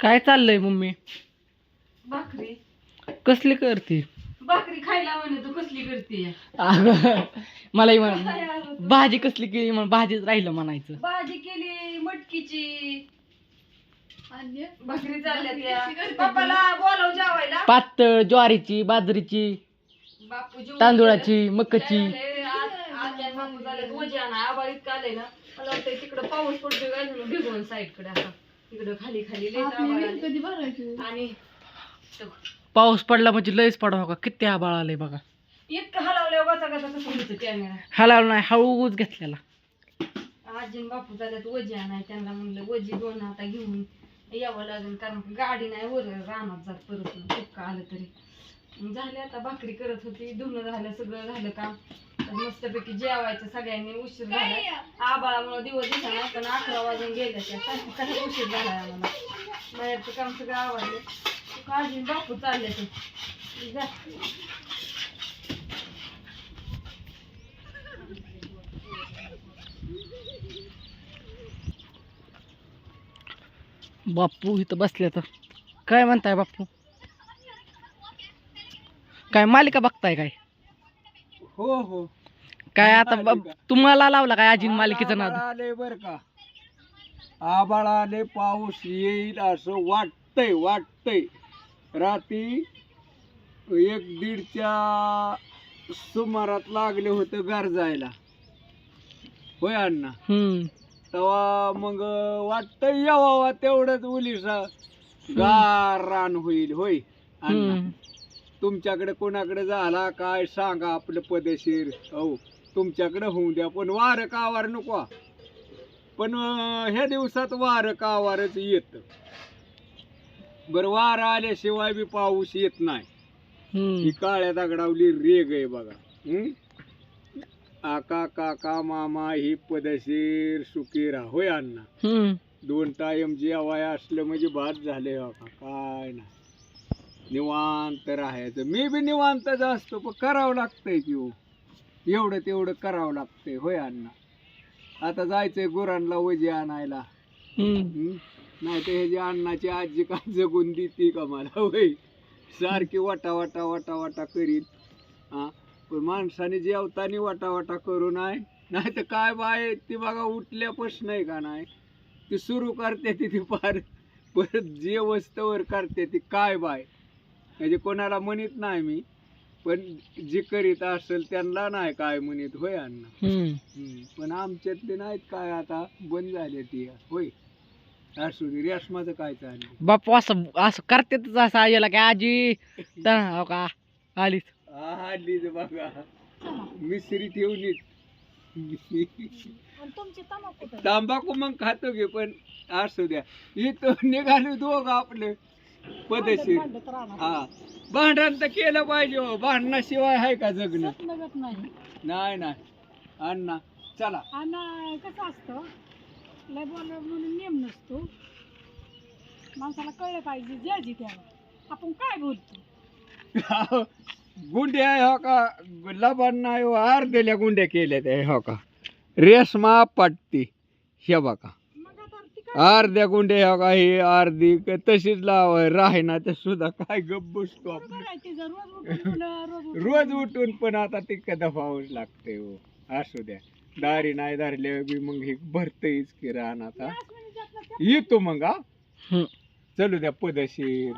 काय चाललंय मम्मी? भाकरी. कसली करते? भाकरी खायला म्हणे तू कसली करते? अगं मलाही म्हण भाजी कसली केली म्हणून भाजीच राहिलं म्हणायचं. भाजी केली मटकीची. भाकरी चालल्या पप्पाला बोलाव जेवायला. पातळ ज्वारीची बाजरीची बापू तांदूळाची गेले. मकाची काय झालंय, आज- आज आणि बापू झाले वजे आणा आबाळ इतकं आलंय ना. मला वाटतं तिकडं पाऊस पडतोय भिगवून साईडकडे आता. तिकडं खाली खाली लय आबाळ आलंय. आणि पाऊस पडला म्हणजे लयच पडा हो का? किती आबाळ आलंय बघा. इतकं हलावलं वाचा कसा कसं होतं कॅमेरा नाही हळूच घेतलेला. आजी आणि बापू झाल्यात वजी आणाय त्यांना म्हणलं वजी दोन हाता घेऊन यावं लागेल कारण गाडी नाही वर रानात जात परत टिपका आलं तरी. झाले आता भाकरी करत होती धुणं झालं सगळं झालं काम. तर मस्तपैकी जेवायचं सगळ्यांनी उशीर झाला. आबाळामुळे दिवस दिवसाला पण अकरा वाजून गेले त्या उशीर झाला आम्हाला. बाहेरचं काम सगळं आवडलं आणि बापू चालले ते. जा. बाप्पू इथं बसले तर. काय म्हणताय बाप्पू काय मालिका बघताय काय? हो हो. काय आता ब- तुम्हाला लावला काय अजिन मालिकेचं नाद? आभाळ आले बर का. आबाळ आले पाऊस येईल असं वाटतंय वाटतंय. रात्री एक दीडच्या सुमारात लागले होते गरजायला होय अण्णा? हम्म. तेव्हा मग वाटतंय यावा तेवढंच उलिसा. गार रान होईल होय अण्णा? हम्म. तुमच्याकडे कोणाकडे झाला काय सांगा आपलं पदेशीर. हो तुमच्याकडे होऊ द्या पण वार का वार नको. पण ह्या दिवसात वार का वारच येत. बर वार आल्याशिवाय बी पाऊस येत नाही. हम्म. ही काळ्या दगडावली रेग आहे बघा. हं? आका काका मामा ही पदशीर सुखी राहा. होय अण्णा. हम्म. दोन टाइम जेवाय असलं म्हणजे भात झाले काय नाही. निवांत राहायचं. मी बी निवांतच असतो पण करावं लागतंय की हो. एवढं तेवढं करावं लागतंय होय अण्णा? आता जायचंय गुरांना वजे आणायला. नाही तर ह्याची अण्णाची आजी काय जगून देते का मला होय? सारखी वाटा वाटा वाटा वाटा करीन. हा? पण माणसाने जेवताना वाटा वाटा करू नाही नाही तर काय बाय ती बघा उठल्यापासून नाही का नाही? ती सुरू करते ती पार परत जे वस्तूवर करते ती काय बाय म्हणजे कोणाला म्हणत नाही मी पण जे करीत असेल त्यांना नाही काय म्हणत होय अण्णा? हम्म. पण आमच्यातले नाहीत काय आता बंद झाले ती होय. असू दे रेशमाचं काय चाललं बाप्पू असं असं करतेच असं आईला काय आजी तर हो का? आलीच. हल्ली बघा. मिसरी ठेवली तांबाखू मग खातो घे पण असू द्या. इथं निघाले दोघं आपले. पदेशीर हा. भांडण तर केलं पाहिजे हो. भांडणाशिवाय आहे का जगणं? नाही. नाही अण्णा चला. आणि कसं असतं? लय बोल म्हणून नेम नसतो. माणसाला कळलं पाहिजे त्याला. आपण काय बोलतो? गुंड्या हो का? लबान नाही हो अर्ध्याल्या गुंड्या केल्या त्या हो का? रेशमा पट्टी. हे बघा. अर्ध्या गुंड्या हो का ही अर्धी क- तशीच लाव राहीना तर सुद्धा. काय गप बसतो आपण. रोज उठून पण आता ते दफावंच लागते हो. असू द्या. दारी नाही धरल्या बी मग हे भरतईच की राहणार आता. येतो मग हा. हम्म. चलू द्या पदशीर.